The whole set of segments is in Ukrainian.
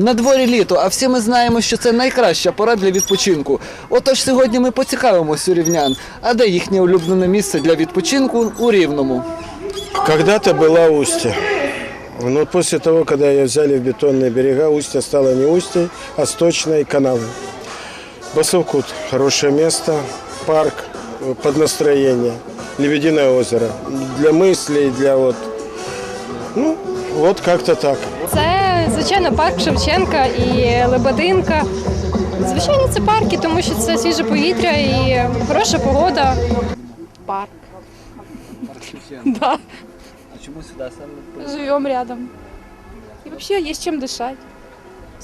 На дворі літо, а всі ми знаємо, що це найкраща пора для відпочинку. Отож сьогодні ми поцікавимось у рівнян, а де їхнє улюблене місце для відпочинку у Рівному. Когда-то была устье. Но после того, когда ее взяли в бетонные берега, устье стало не устьей, а сточной канавой. Басовкут – хорошее место, парк э, под настроение, Лебединое озеро. Для мыслей, для вот... Ну, вот как-то так. Це, звичайно, парк Шевченка і Лебединка. Звичайно, це парки, тому що це свіже повітря і хороша погода. парк. Да. А чому сюди саме? Живем рядом. И вообще есть чем дышать.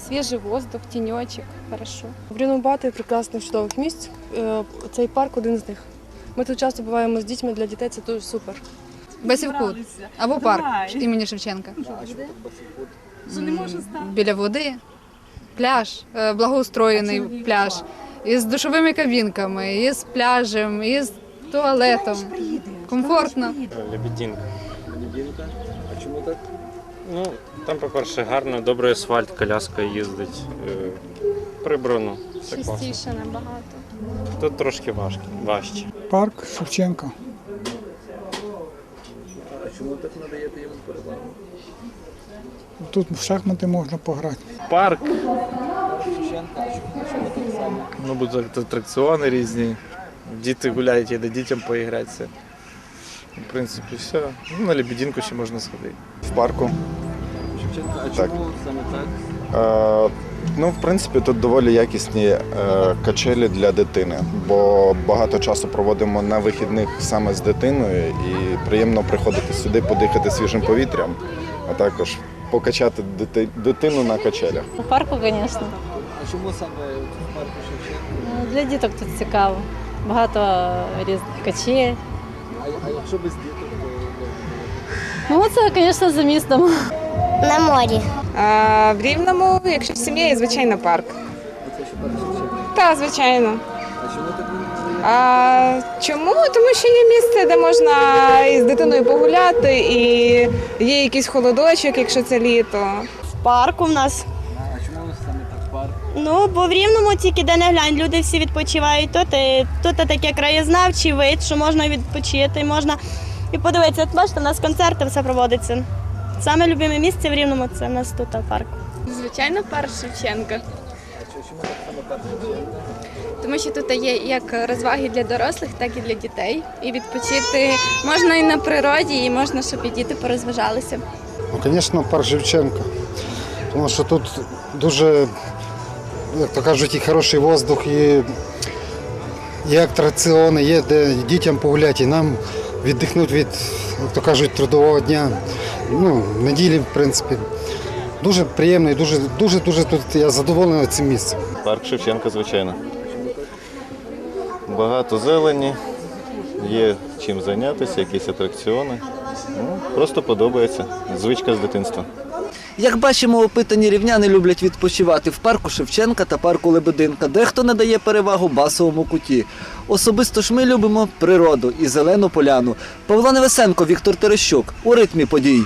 Свежий воздух, тенечек, хорошо. Багато прекрасних чудових місць. Е, Цей парк один з них. Ми тут часто буваємо з дітьми, для дітей це дуже супер. Басівкут або парк імені Шевченка. Біля води, пляж, е, благоустроєний пляж, із душовими кабінками, із пляжем, із туалетом. Комфортно. Лебединка. Лебединка. А чому так? Ну, там, по-перше, гарно, добрий асфальт, коляска їздить. е, Прибрано. Все класно. Чистіше набагато. Тут трошки важко, важче. Парк Шевченка. Чому так надаєте йому перевагу? Тут в шахмати можна пограти. Парк, Шевченка, чому, так само? ну будуть атракціони різні. Діти гуляють, є де дітям поігратися. В принципі, все. Ну, на лебединку ще можна сходити. В парку. Шевченка, а Так. чому саме так? Е, ну, в принципі, тут доволі якісні е, качелі для дитини, бо багато часу проводимо на вихідних саме з дитиною, і приємно приходити сюди, подихати свіжим повітрям, а також покачати дити- дитину на качелях. У парку, звісно. А чому саме в парку Шевченка? Для діток тут цікаво. Багато різних качель. А, а якщо без діток, то Ну, це, звісно, за містом. На морі. А, в Рівному, якщо в сім'ї, звичайно, парк. це ще парк Так, звичайно. А чому так? А, чому? Тому що є місце, де можна із дитиною погуляти, і є якийсь холодочок, якщо це літо. В парку в нас. А чому саме так парк? Ну, бо в Рівному тільки де не глянь, люди всі відпочивають тут. І тут таке краєзнавчий вид, що можна відпочити, можна і подивитися. От бачите, у нас концерти все проводиться. Саме любиме місце в Рівному це в нас тут парк. Звичайно, парк Шевченка. Тому що тут є як розваги для дорослих, так і для дітей. І відпочити можна і на природі, і можна, щоб і діти порозважалися. Ну, звісно, парк Шевченка. Тому що тут дуже, як то кажуть, і хороший воздух, і є атракціони, є де дітям погуляти, і нам віддихнути від, як то кажуть, трудового дня. Ну, неділі, в принципі. Дуже приємно і дуже, дуже, дуже тут я задоволений цим місцем. Парк Шевченка, звичайно. Багато зелені, є чим зайнятися, якісь атракціони. Ну, просто подобається. Звичка з дитинства. Як бачимо, опитані рівняни люблять відпочивати в парку Шевченка та парку Лебединка. Дехто надає перевагу басовому куті. Особисто ж ми любимо природу і зелену поляну. Павло Невесенко, Віктор Терещук у ритмі подій.